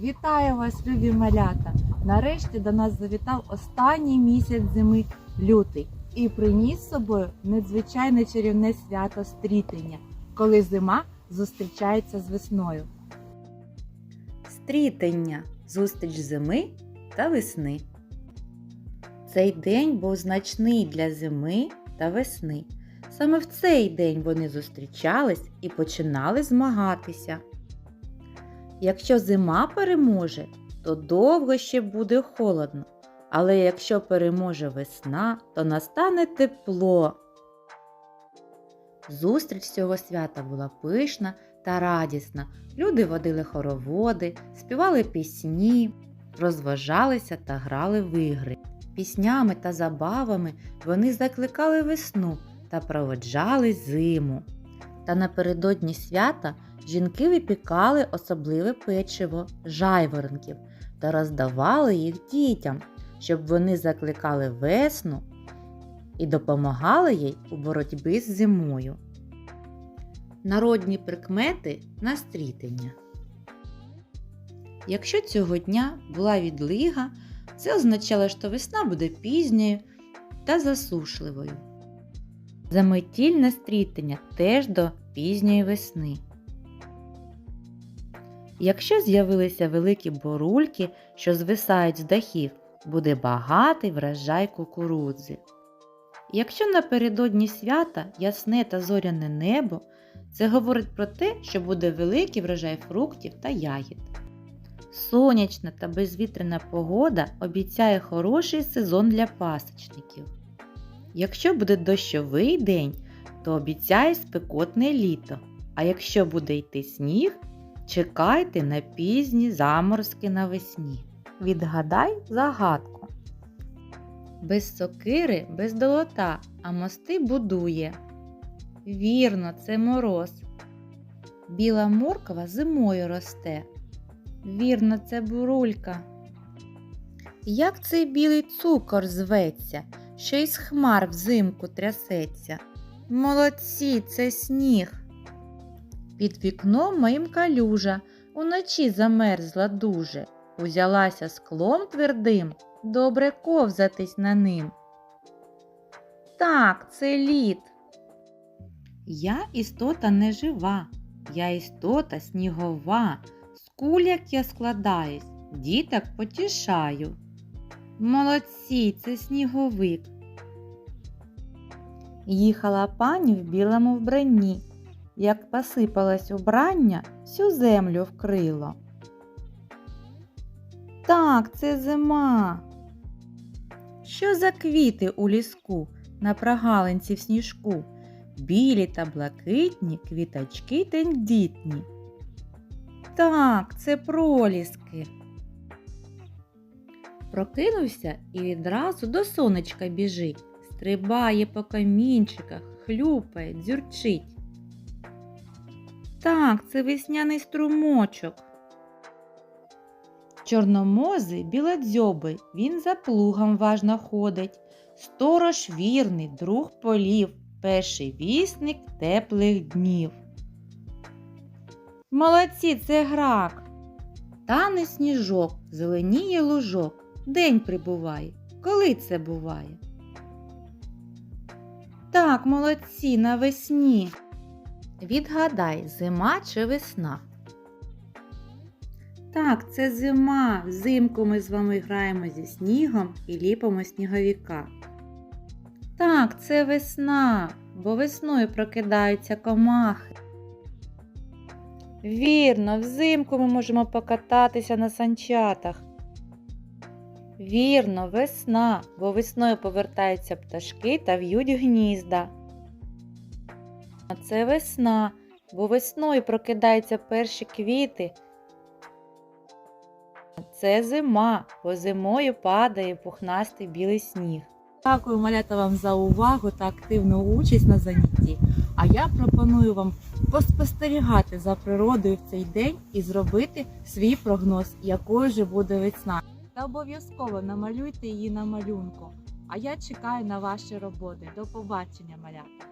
Вітаю вас, любі малята! Нарешті до нас завітав останній місяць зими лютий і приніс з собою надзвичайне чарівне свято стрітення, коли зима зустрічається з весною. Стрітення зустріч зими та весни. Цей день був значний для зими та весни. Саме в цей день вони зустрічались і починали змагатися. Якщо зима переможе, то довго ще буде холодно. Але якщо переможе весна, то настане тепло. Зустріч цього свята була пишна та радісна. Люди водили хороводи, співали пісні, розважалися та грали в ігри. Піснями та забавами вони закликали весну та проводжали зиму. Та напередодні свята жінки випікали особливе печиво жайворонків та роздавали їх дітям, щоб вони закликали весну і допомагали їй у боротьбі з зимою. Народні прикмети на стрітення. Якщо цього дня була відлига, це означало, що весна буде пізньою та засушливою. Заметільне стрітення теж до пізньої весни. Якщо з'явилися великі борульки, що звисають з дахів, буде багатий врожай кукурудзи. Якщо напередодні свята ясне та зоряне небо, це говорить про те, що буде великий врожай фруктів та ягід. Сонячна та безвітряна погода обіцяє хороший сезон для пасічників. Якщо буде дощовий день, то обіцяє спекотне літо. А якщо буде йти сніг, чекайте на пізні заморозки навесні. Відгадай загадку. Без сокири, без долота, а мости будує. Вірно, це мороз. Біла морква зимою росте. Вірно, це бурулька. Як цей білий цукор зветься, що із хмар взимку трясеться? Молодці, це сніг. Під вікном моїм калюжа уночі замерзла дуже. Узялася склом твердим, добре ковзатись на ним. Так, це лід. Я істота не жива, я істота снігова. З куляк я складаюсь, діток потішаю. Молодці, це сніговик. Їхала пані в білому вбранні. Як посипалось убрання, всю землю вкрило. Так, це зима. Що за квіти у ліску на прогалинці в сніжку? Білі та блакитні квіточки тендітні. Так, це проліски. Прокинувся і відразу до сонечка біжить, стрибає по камінчиках, хлюпає, дзюрчить. Так, це весняний струмочок. Чорномозий білодзьобий, він за плугом важно ходить. Сторож вірний, друг полів, перший вісник теплих днів. Молодці, це грак. Тане сніжок, зеленіє лужок, день прибуває. Коли це буває? Так, молодці, навесні. Відгадай, зима чи весна? Так, це зима. Взимку ми з вами граємо зі снігом і ліпимо сніговіка. Так, це весна, бо весною прокидаються комахи. Вірно, взимку ми можемо покататися на санчатах. Вірно, весна, бо весною повертаються пташки та в'ють гнізда. А це весна, бо весною прокидаються перші квіти. Це зима, бо зимою падає пухнастий білий сніг. Дякую, малята, вам за увагу та активну участь на занятті. А я пропоную вам поспостерігати за природою в цей день і зробити свій прогноз, якою же буде весна. Та обов'язково намалюйте її на малюнку. А я чекаю на ваші роботи. До побачення, малята!